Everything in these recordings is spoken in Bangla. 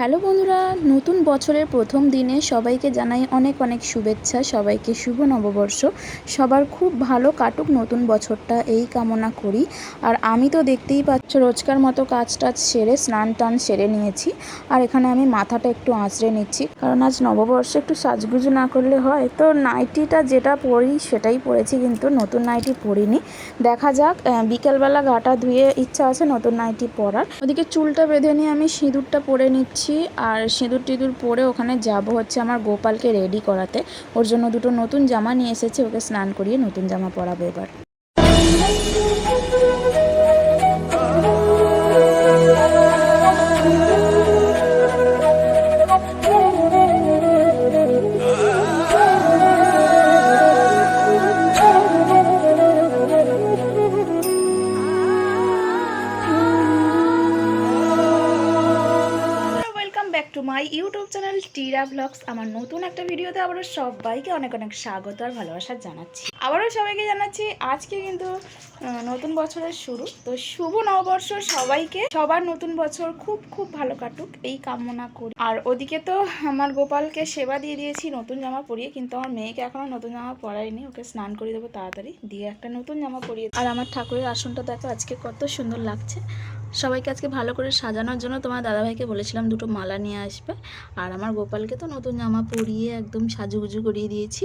হ্যালো বন্ধুরা, নতুন বছরের প্রথম দিনে সবাইকে জানাই অনেক অনেক শুভেচ্ছা, সবাইকে শুভ নববর্ষ। সবার খুব ভালো কাটুক নতুন বছরটা, এই কামনা করি। আর আমি তো দেখতেই পাচ্ছ, রোজকার মতো কাজ টাজ সেরে স্নান টান সেরে নিয়েছি। আর এখানে আমি মাথাটা একটু আঁচড়ে নিচ্ছি। কারণ আজ নববর্ষে একটু সাজগুজু না করলে হয়। তো নাইটিটা যেটা পরি, সেটাই পরেছি, কিন্তু নতুন নাইটি পরিনি। দেখা যাক বিকেলবেলা গাটা ধুয়ে ইচ্ছা আছে নতুন নাইটি পরার। ওদিকে চুলটা বেঁধে নিয়ে আমি সিঁদুরটা পরে নিচ্ছি। আর সিঁদুর টিঁদুর পরে ওখানে যাব হচ্ছে আমার গোপালকে রেডি করাতে। ওর জন্য দুটো নতুন জামা নিয়ে এসেছে, ওকে স্নান করিয়ে নতুন জামা পরাবো এবার। Back to my YouTube channel Tira vlogs. আমার নতুন একটা ভিডিওতে আবারও সবাইকে অনেক অনেক স্বাগত আর ভালোবাসা জানাচ্ছি। আবারও সবাইকে জানাচ্ছি, আজকে কিন্তু নতুন বছরের শুরু। তো শুভ নববর্ষ সবাইকে। সবার নতুন বছর খুব খুব ভালো কাটুক, এই কামনা করি। আর ওদিকে তো আমার গোপালকে সেবা দিয়ে দিয়েছি, নতুন জামা পরিয়ে, কিন্তু আমার মেয়েকে এখনও নতুন জামা পরাইনি ওকে স্নান করিয়ে দেবো তাড়াতাড়ি। দিয়ে একটা নতুন জামা পরিয়ে আর আমার ঠাকুরের আসনটা দেখো, আজকে কত সুন্দর লাগছে। সবাইকে আজকে ভালো করে সাজানোর জন্য তোমার দাদাভাইকে বলেছিলাম দুটো মালা নিয়ে আসবে। আর আমার গোপালকে তো নতুন জামা পরিয়ে একদম সাজুগুজু করিয়ে দিয়েছি।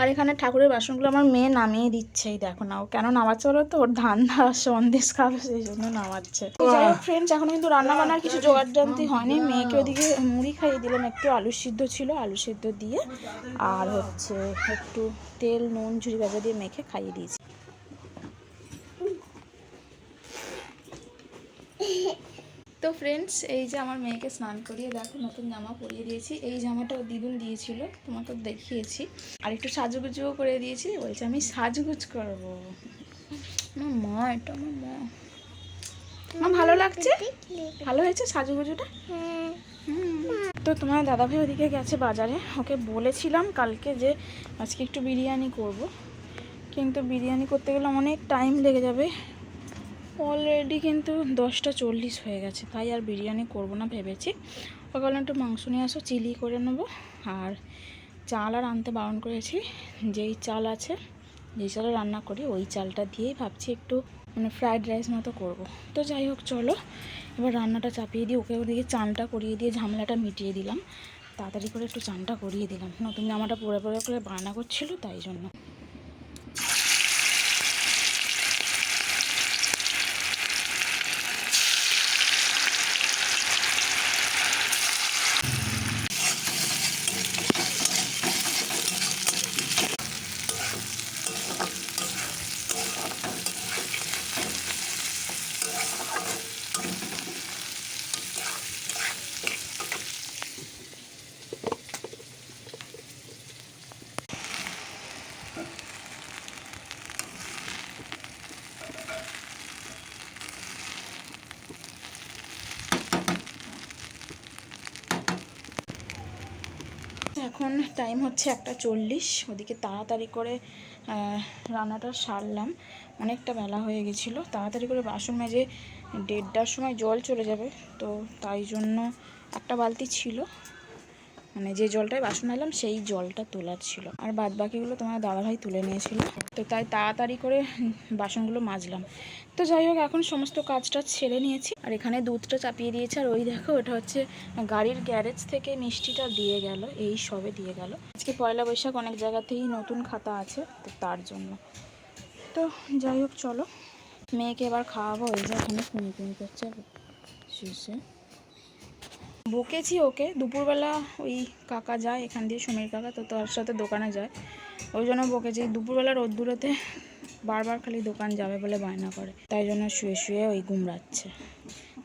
আর এখানে ঠাকুরের বাসনগুলো আমার মেয়ে নামিয়ে দিচ্ছে, এই দেখো না ও কেন নামাচ্ছে বলো তো? ওর ধান্দা সন্দেশ খাবে, সেই জন্য নামাচ্ছে। যাই ফ্রেন্ডস এখন কিন্তু রান্না বান্নার কিছু জোগাড় জানতে হয়নি। মেয়েকে ওদিকে মুড়ি খাইয়ে দিলাম, একটু আলু সিদ্ধ ছিল, আলু সিদ্ধ দিয়ে। আর হচ্ছে একটু তেল, নুন, ঝুড়ি ভাজা দিয়ে মেখে খাইয়ে দিয়েছি। তো ফ্রেন্ডস এই যে আমার মেয়েকে স্নান করিয়ে দেখো নতুন জামা পরিয়ে দিয়েছি। এই জামাটা দিদুন দিয়েছিল তোমাকে দেখিয়েছি। আর একটু সাজুগুজুও করে দিয়েছি বলছে আমি সাজুগুজ করব। আমার মা এটা আমার মা। মা ভালো লাগছে? ভালো হয়েছে সাজুগুজুটা? হুম। তো তোমার দাদাভাই ওদিকে গেছে বাজারে। ওকে বলেছিলাম কালকে যে আজকে একটু বিরিয়ানি করব। কিন্তু বিরিয়ানি করতে গেলে অনেক টাইম লেগে যাবে। অলরেডি কিন্তু দশটা চল্লিশ হয়ে গেছে, তাই আর বিরিয়ানি করব না ভেবেছি। ওকে বললাম একটু মাংস নিয়ে আসো, চিলি করে নেব, আর চাল আর আনতে বারণ করেছি। যেই চাল আছে, যেই চালে রান্না করি, ওই চালটা দিয়েই ভাবছি একটু মানে ফ্রায়েড রাইস মতো করব। তো যাই হোক, চলো, এবার রান্নাটা চাপিয়ে দিয়ে ওকে ওদিকে চানটা করিয়ে দিয়ে ঝামেলাটা মিটিয়ে দিলাম। তাড়াতাড়ি করে একটু চানটা করিয়ে দিলাম। নতুন জামাটা পরে পরে করে বায়না করছিল, তাই জন্য। এখন টাইম হচ্ছে একটা চল্লিশ। ওদিকে তাড়াতাড়ি করে রান্নাটা সারলাম। অনেকটা বেলা হয়ে গেছিল। তাড়াতাড়ি করে বাসন মেজে দেড়টার সময় জল চলে যাবে। তো তাই জন্য একটা বালতি ছিল। মানে যে জলটায় বাসন আনলাম সেই জলটা তোলার ছিল। আর বাদ বাকিগুলো তোমার দাদাভাই তুলে নিয়েছিল। তো তাই তাড়াতাড়ি করে বাসনগুলো মাজলাম। তো যাই হোক, এখন সমস্ত কাজটা ছেড়ে নিয়েছি। আর এখানে দুধটা চাপিয়ে দিয়েছে। আর ওই দেখো এটা হচ্ছে গাড়ির গ্যারেজ থেকে মিষ্টিটা দিয়ে গেল। এই সবে দিয়ে গেল। আজকে পয়লা বৈশাখ, অনেক জায়গাতেই নতুন খাতা আছে, তো তার জন্য। তো যাই হোক, চলো। মেয়েকে এবার খাওয়াবো। ওই যে এখানে কুমি করছে। শীর্ষে বকেছি ওকে। দুপুরবেলা ওই কাকা যায়, এখান দিয়ে সমীর কাকা তো তার সাথে দোকানে যায়। ওই জন্য বকেছি। দুপুরবেলা রোদ্দুরেতে বারবার খালি দোকান যাবে বলে বায়না করে। তাই জন্য শুয়ে শুয়ে ওই গুমরাচ্ছে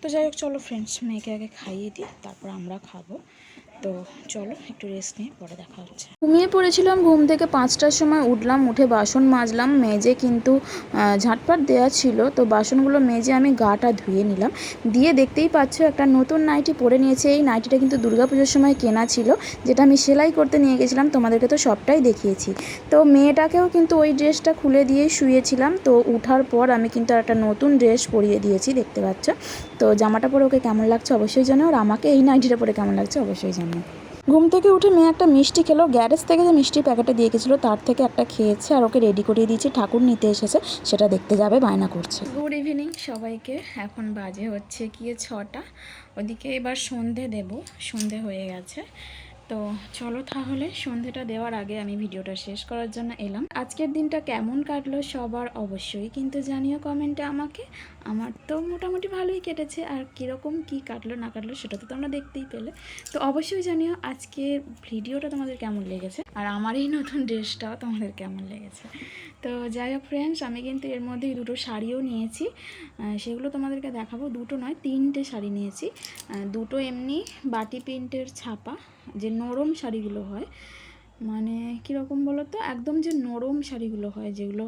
তো যাই হোক, চলো ফ্রেন্ডস মেয়েকে আগে খাইয়ে দিই, তারপর আমরা খাব। তো চলো একটু রেস্ট নিয়ে পরে দেখা হচ্ছে। ঘুমিয়ে পড়েছিলাম, ঘুম থেকে পাঁচটার সময় উঠলাম, উঠে বাসন মাজলাম, মেজে কিন্তু ঝাঁটপাট দেওয়া ছিল, তো বাসনগুলো মেজে আমি গাটা ধুয়ে নিলাম। দিয়ে দেখতেই পাচ্ছ একটা নতুন নাইটি পরে নিয়েছে, এই নাইটিটা কিন্তু দুর্গাপুজোর সময় কেনা ছিল, যেটা আমি সেলাই করতে নিয়ে গেছিলাম, তোমাদেরকে তো সবটাই দেখিয়েছি। তো মেয়েটাকেও কিন্তু ওই ড্রেসটা খুলে দিয়েই শুয়েছিলাম, তো উঠার পর আমি কিন্তু একটা নতুন ড্রেস পরিয়ে দিয়েছি, দেখতে পাচ্ছ। তো জামাটা পরে ওকে কেমন লাগছে অবশ্যই জানো আর আমাকে এই নাইটিটা পরে কেমন লাগছে অবশ্যই জানো ঘুম থেকে উঠে মেয়ে একটা মিষ্টি খেলো। গ্যারেজ থেকে যে মিষ্টির প্যাকেটে দিয়ে গেছিল, তার থেকে একটা খেয়েছে আর ওকে রেডি করিয়ে দিয়েছি। ঠাকুর নিতে এসেছে, সেটা দেখতে যাবে, বায়না করছে। গুড ইভিনিং সবাইকে। এখন বাজে হচ্ছে গিয়ে ছটা। ওদিকে এবার সন্ধে দেব। সন্ধে হয়ে গেছে। তো চলো তাহলে সন্ধেটা দেওয়ার আগে আমি ভিডিওটা শেষ করার জন্য এলাম। আজকের দিনটা কেমন কাটলো সবার অবশ্যই কিন্তু জানিও কমেন্টে আমাকে। আমার তো মোটামুটি ভালোই কেটেছে, আর কীরকম কি কাটলো না কাটলো সেটা তো তোমরা দেখতেই পেলে। তো অবশ্যই জানিও আজকে ভিডিওটা তোমাদের কেমন লেগেছে, আর আমার এই নতুন ড্রেসটাও তোমাদের কেমন লেগেছে। তো যাই হোক ফ্রেন্ডস আমি কিন্তু এর মধ্যেই দুটো শাড়িও নিয়েছি। সেগুলো তোমাদেরকে দেখাবো। দুটো নয়, তিনটে শাড়ি নিয়েছি। দুটো এমনি বাটি প্রিন্টের ছাপা, যে নরম শাড়িগুলো হয়। মানে কীরকম বলো তো একদম যে নরম শাড়িগুলো হয়, যেগুলো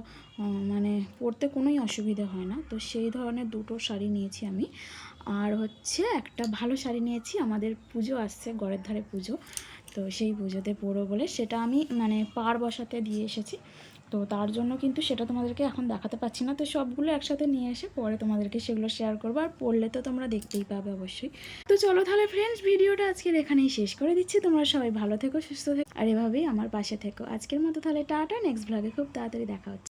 মানে পরতে কোনোই অসুবিধা হয় না। তো সেই ধরনের দুটো শাড়ি নিয়েছি আমি। আর হচ্ছে একটা ভালো শাড়ি নিয়েছি, আমাদের পুজো আসছে, গড়ের ধারে পুজো। তো সেই পুজোতে পরো বলে সেটা আমি মানে পার বসাতে দিয়ে এসেছি। তো তার জন্য কিন্তু সেটা তোমাদেরকে এখন দেখাতে পাচ্ছি না। তো সবগুলো একসাথে নিয়ে এসে পরে তোমাদেরকে সেগুলো শেয়ার করব। আর পড়লে তো তোমরা দেখতেই পাবে অবশ্যই। তো চলো তাহলে ফ্রেন্ডস ভিডিওটা আজকের এখানেই শেষ করে দিচ্ছি। তোমরা সবাই ভালো থেকো, সুস্থ থেকো, আর এভাবেই আমার পাশে থেকো। আজকের মতো তাহলে টাটা নেক্সট ভ্লগে খুব তাড়াতাড়ি দেখা হচ্ছে।